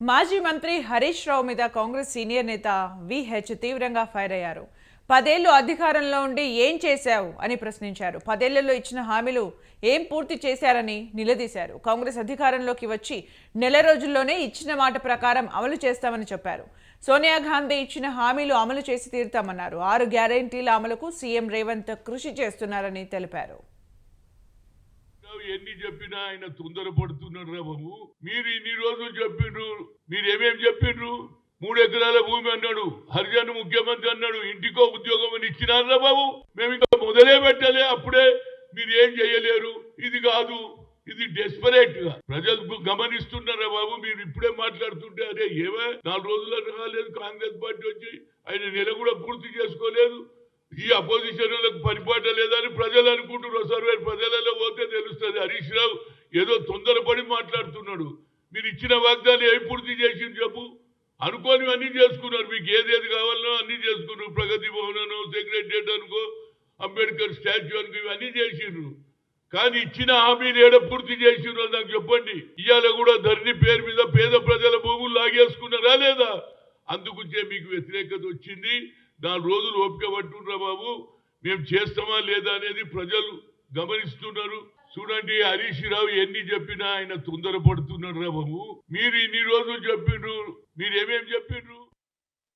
మాజీ మంత్రి హరీష్ రావు మీద కాంగ్రెస్ సీనియర్ నేత విహెచ్ తీవ్రంగా ఫైర్ అయ్యారు. పదేళ్ళు అధికారంలో ఉండి ఏం చేశావు అని ప్రశ్నించారు. పదేళ్ళలో ఇచ్చిన హామీలు ఏం పూర్తి చేశారని నిలదీశారు. కాంగ్రెస్ అధికారంలోకి వచ్చి నెల రోజుల్లోనే ఇచ్చిన మాట ప్రకారం అమలు చేస్తామని చెప్పారు. సోనియా గాంధీ ఇచ్చిన హామీలు అమలు చేసి తీరుతామన్నారు. ఆరు గ్యారంటీల అమలుకు సీఎం రేవంత్ కృషి చేస్తున్నారని తెలిపారు. రావు ఎన్ని చెప్పినా ఆయన తొందరపడుతున్నాడు రా బాబు. మీరు ఇన్ని రోజులు చెప్పిండ్రు మీరు చెప్పిండ్రు మూడు ఎకరాల భూమి అన్నాడు. హరిజన్ ముఖ్యమంత్రి అన్నాడు. ఇంటికో ఉద్యోగం అని ఇచ్చినారా బాబు. మేము ఇంకా మొదలే పెట్టలే. అప్పుడే మీరు ఏం చేయలేరు. ఇది కాదు. ఇది డెస్పరేట్గా ప్రజలు గమనిస్తున్నారా బాబు? మీరు ఇప్పుడే మాట్లాడుతుంటే అరే ఏమే? నాలుగు రోజులు రాలేదు. కాంగ్రెస్ పార్టీ వచ్చి ఆయన నెల కూడా పూర్తి చేసుకోలేదు. ఈ అపోజిషన్ వాళ్ళకి పరిపాట లేదని ప్రజలు అనుకుంటున్నారు. సర్వే ప్రజలు పోతే హరీష్ రావు. ఏదో తొందరపడి మాట్లాడుతున్నాడు. మీరు ఇచ్చిన వాగ్దానం ఏం పూర్తి చేసింది చెప్పు. అనుకోని అన్ని చేసుకున్నారు. మీకు ఏదేది కావాలనో అన్ని చేసుకున్నారు. ప్రగతి భవన్ అనో సెక్రటరియట్ అనుకో అంబేద్కర్ స్టాచ్యూ అనుకో ఇవన్నీ చేసిండ్రు. కానీ ఇచ్చిన హామీని ఏడ పూర్తి చేసిండ్రు నాకు చెప్పండి. ఇవాళ కూడా ధరణి పేరు మీద పేద ప్రజల భూములు లాగేసుకున్నారా లేదా? అందుకుంచే మీకు వ్యతిరేకత వచ్చింది. నాలుగు రోజులు ఓపిక పట్టుండ్రా బాబు? మేము చేస్తామా లేదా అనేది ప్రజలు గమనిస్తున్నారు చూడండి హరీష్ రావు ఎన్ని చెప్పినా ఆయన తొందరపడుతున్నాడు రా బాబు. మీరు ఇన్ని రోజులు చెప్పిండ్రు మీరు ఏమేమి చెప్పిండ్రు